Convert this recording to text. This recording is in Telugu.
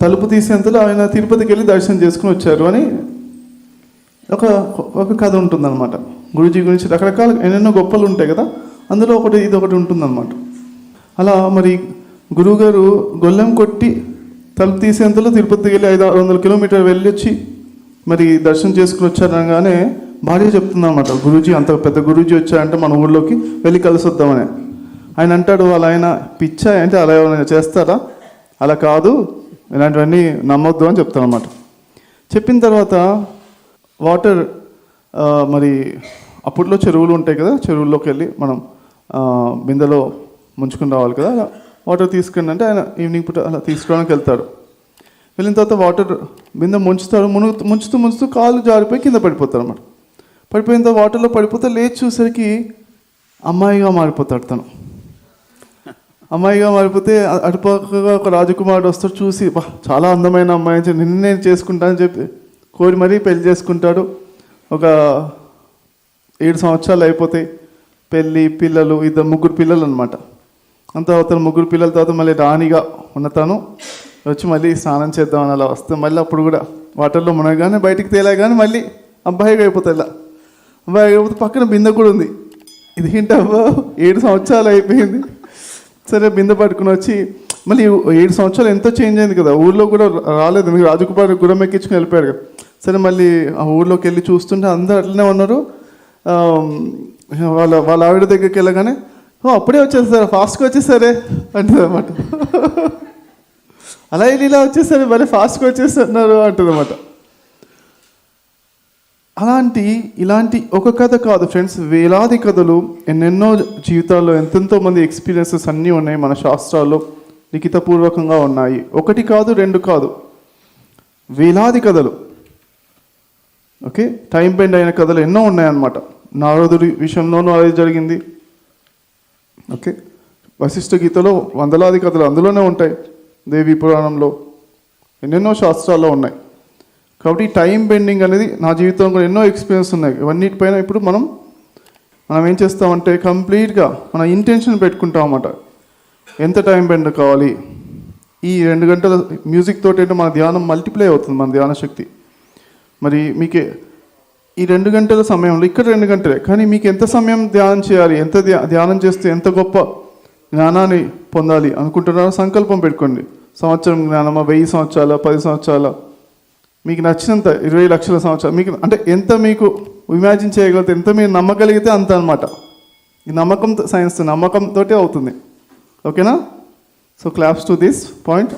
తలుపు తీసేంతలో ఆయన తిరుపతికి వెళ్ళి దర్శనం చేసుకుని వచ్చారు అని ఒక ఒక కథ ఉంటుందన్నమాట. గురుజీ గురించి రకరకాల ఎన్నెన్నో గొప్పలు ఉంటాయి కదా అందులో ఒకటి ఇది ఒకటి ఉంటుందన్నమాట. అలా మరి గురువుగారు గొల్లెం కొట్టి తలుపు తీసేంతలో తిరుపతికి వెళ్ళి ఐదు ఆరు వందల కిలోమీటర్ వెళ్ళొచ్చి మరి దర్శనం చేసుకుని వచ్చారనగానే భార్య చెప్తుందన్నమాట గురూజీ అంత పెద్ద గురూజీ వచ్చారంటే మన ఊళ్ళోకి వెళ్ళి కలిసి వద్దామని ఆయన అంటాడు వాళ్ళ ఆయన పిచ్చా అంటే అలా ఏమైనా చేస్తారా? అలా కాదు ఇలాంటివన్నీ నమ్మొద్దు అని అనమాట చెప్పిన తర్వాత వాటర్ మరి అప్పట్లో చెరువులు ఉంటాయి కదా చెరువుల్లోకి వెళ్ళి మనం బిందెలో ముంచుకుని రావాలి కదా అలా వాటర్ తీసుకుని అంటే ఆయన ఈవినింగ్ పూట అలా తీసుకోవడానికి వెళ్తాడు. వెళ్ళిన తర్వాత వాటర్ బిందె ముంచుతాడు మునుగు ముంచుతూ ముంచుతూ కాలు జారిపోయి కింద పడిపోతాడు అనమాట పడిపోయిన తర్వాత వాటర్లో పడిపోతే లేచి చూసరికి అమ్మాయిగా మారిపోతాడు తను. అమ్మాయిగా మారిపోతే అటుపక్కగా ఒక రాజకుమారుడు వస్తాడు చూసి చాలా అందమైన అమ్మాయి అని చెప్పి, నేను నేను చేసుకుంటానని చెప్పి కోరి మరీ పెళ్ళి చేసుకుంటాడు. ఒక ఏడు సంవత్సరాలు అయిపోతాయి పెళ్ళి పిల్లలు ఇద్దరు ముగ్గురు పిల్లలు అనమాట అంత తర్వాత ముగ్గురు పిల్లల తర్వాత మళ్ళీ రాణిగా ఉన్న తను వచ్చి మళ్ళీ స్నానం చేద్దామని అలా వస్తే మళ్ళీ అప్పుడు కూడా వాటర్లో మునగానే బయటికి తేలాగానే మళ్ళీ అబ్బాయిగా అయిపోతాయి ఇలా. అబ్బాయి అయిపోతే పక్కన బిందె కూడా ఉంది. ఇది ఏంటబ్బా ఏడు సంవత్సరాలు అయిపోయింది. సరే బిందె పట్టుకుని వచ్చి మళ్ళీ ఏడు సంవత్సరాలు ఎంతో చేంజ్ అయింది కదా ఊళ్ళో కూడా రాలేదు. మీకు రాజకుమారి గురం ఎక్కించుకుని వెళ్ళిపోయారు కదా. సరే మళ్ళీ ఆ ఊళ్ళోకి వెళ్ళి చూస్తుంటే అందరూ అట్లనే ఉన్నారు. వాళ్ళ వాళ్ళ ఆవిడ దగ్గరికి వెళ్ళగానే ఓ అప్పుడే వచ్చేసారు ఫాస్ట్గా వచ్చేసారే అంటుంది అనమాట అలా వెళ్ళి ఇలా వచ్చేసారు మరి ఫాస్ట్గా వచ్చేస్తున్నారు అంటుంది అనమాట అలాంటి ఇలాంటి ఒక కథ కాదు ఫ్రెండ్స్. వేలాది కథలు ఎన్నెన్నో జీవితాల్లో ఎంతెంతో మంది ఎక్స్పీరియన్సెస్ అన్నీ ఉన్నాయి మన శాస్త్రాల్లో. లిఖితపూర్వకంగా ఉన్నాయి. ఒకటి కాదు రెండు కాదు. వేలాది కథలు. ఓకే? టైం బెండ్ అయిన కథలు ఎన్నో ఉన్నాయన్నమాట. నారదుడి విషయంలోనూ అది జరిగింది. ఓకే? వశిష్ఠ గీతలో వందలాది కథలు అందులోనే ఉంటాయి. దేవి పురాణంలో ఎన్నెన్నో శాస్త్రాల్లో ఉన్నాయి. కాబట్టి ఈ టైం బెండింగ్ అనేది నా జీవితంలో కూడా ఎన్నో ఎక్స్పీరియన్స్ ఉన్నాయి. ఇవన్నిటిపైన ఇప్పుడు మనం మనం ఏం చేస్తామంటే కంప్లీట్గా మన ఇంటెన్షన్ పెట్టుకుంటాం అన్నమాట. ఎంత టైం బెండ్ కావాలి? ఈ రెండు గంటల మ్యూజిక్ తోటి అంటే మన ధ్యానం మల్టిప్లై అవుతుంది మన ధ్యాన శక్తి. మరి మీకే ఈ రెండు గంటల సమయంలో ఇక్కడ రెండు గంటలే కానీ మీకు ఎంత సమయం ధ్యానం చేయాలి? ఎంత ధ్యా- ధ్యానం చేస్తే ఎంత గొప్ప జ్ఞానాన్ని పొందాలి అనుకుంటున్నారో సంకల్పం పెట్టుకోండి. సంవత్సరం జ్ఞానమా? వెయ్యి సంవత్సరాల? పది సంవత్సరాల? మీకు నచ్చినంత ఇరవై లక్షల సంవత్సరాలు. మీకు అంటే ఎంత మీకు ఇమాజిన్ చేయగలిగితే ఎంత మీరు నమ్మగలిగితే అంత అనమాట ఈ నమ్మకం సైన్స్ నమ్మకంతో అవుతుంది. ఓకేనా so claps to this point